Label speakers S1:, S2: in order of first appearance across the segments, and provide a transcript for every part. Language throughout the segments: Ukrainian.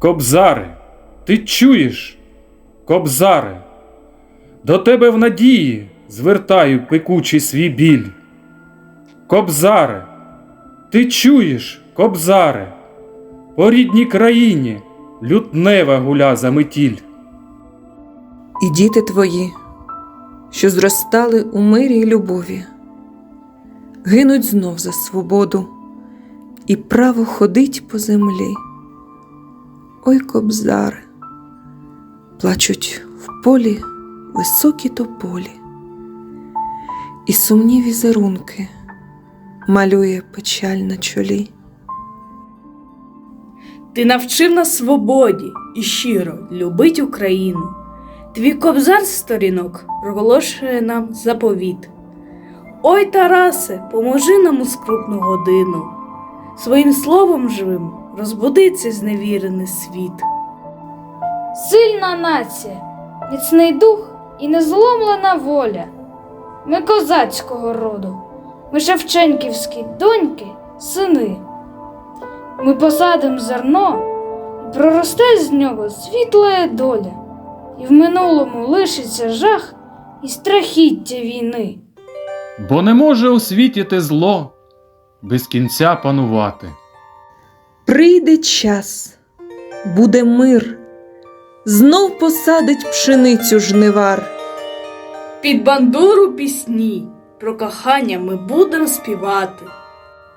S1: Кобзаре, ти чуєш? Кобзаре, до тебе в надії звертаю пекучий свій біль. Кобзаре, ти чуєш, кобзаре, по рідній країні лютнева гуля за метіль.
S2: і діти твої, що зростали у мирі й любові, гинуть знов за свободу і право ходить по землі. Ой, кобзаре, плачуть в полі високі тополі, і сумні візерунки малює печаль на чолі.
S3: Ти навчив нас свободі і щиро любить Україну. Твій кобзар з сторінок проголошує нам заповіт. Ой, Тарасе, поможи нам у скрутну годину. Своїм словом живим розбуди цей зневірений світ.
S4: Сильна нація, міцний дух і незломлена воля. Ми козацького роду, ми шевченківські доньки, сини. Ми посадим зерно, і проросте з нього світла доля, і в минулому лишиться жах і страхіття війни.
S1: Бо не може у світі те зло без кінця панувати.
S2: Прийде час, буде мир, знов посадить пшеницю жнивар.
S3: Під бандуру пісні про кохання ми будемо співати.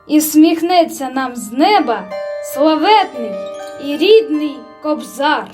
S4: І всміхнеться нам з неба славетний і рідний кобзар.